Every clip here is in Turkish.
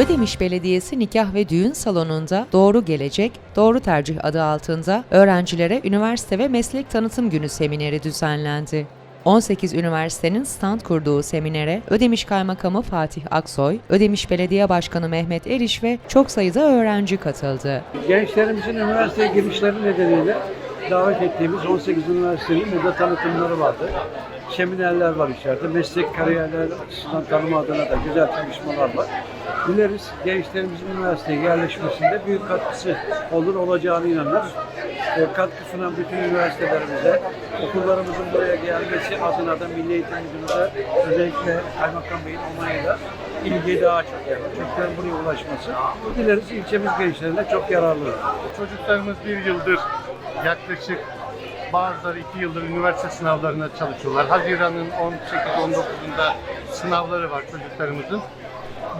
Ödemiş Belediyesi Nikah ve Düğün Salonu'nda Doğru Gelecek, Doğru Tercih adı altında öğrencilere üniversite ve meslek tanıtım günü semineri düzenlendi. 18 üniversitenin stand kurduğu seminere Ödemiş Kaymakamı Fatih Aksoy, Ödemiş Belediye Başkanı Mehmet Eriş ve çok sayıda öğrenci katıldı. Gençlerimizin üniversiteye girişleri nedeniyle davet ettiğimiz 18 üniversitenin burada tanıtımları vardı. Seminerler var içeride. Meslek kariyerler açısından tanıma adına da güzel çalışmalar var. Dileriz gençlerimizin üniversiteye yerleşmesinde büyük katkısı olur olacağını inanırız. E, katkı sunan bütün üniversitelerimize, okullarımızın buraya gelmesi adına da Milli Eğitim Müdürlüğü'ne özellikle Kaymakam Bey'in onayıyla ilgi daha çok yani. Çocukların buraya ulaşması. Dileriz ilçemiz gençlerine çok yararlı. Çocuklarımız bir yıldır yaklaşık bazıları iki yıldır üniversite sınavlarına çalışıyorlar. Haziran'ın 18-19'unda sınavları var çocuklarımızın.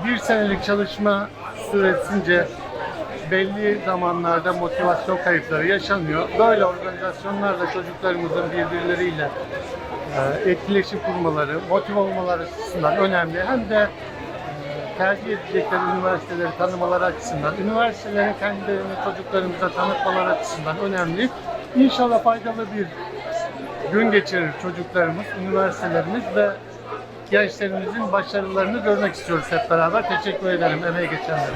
Bir senelik çalışma süresince belli zamanlarda motivasyon kayıpları yaşanıyor. Böyle organizasyonlarla çocuklarımızın birbirleriyle e, etkileşim kurmaları, motive olmaları açısından önemli. Hem de e, tercih edecekleri üniversiteleri tanımaları açısından, üniversiteleri kendilerini çocuklarımıza tanıtmaları açısından önemli. İnşallah faydalı bir gün geçirir çocuklarımız, üniversitelerimiz ve gençlerimizin başarılarını görmek istiyoruz hep beraber. Teşekkür ederim emeği geçenlere.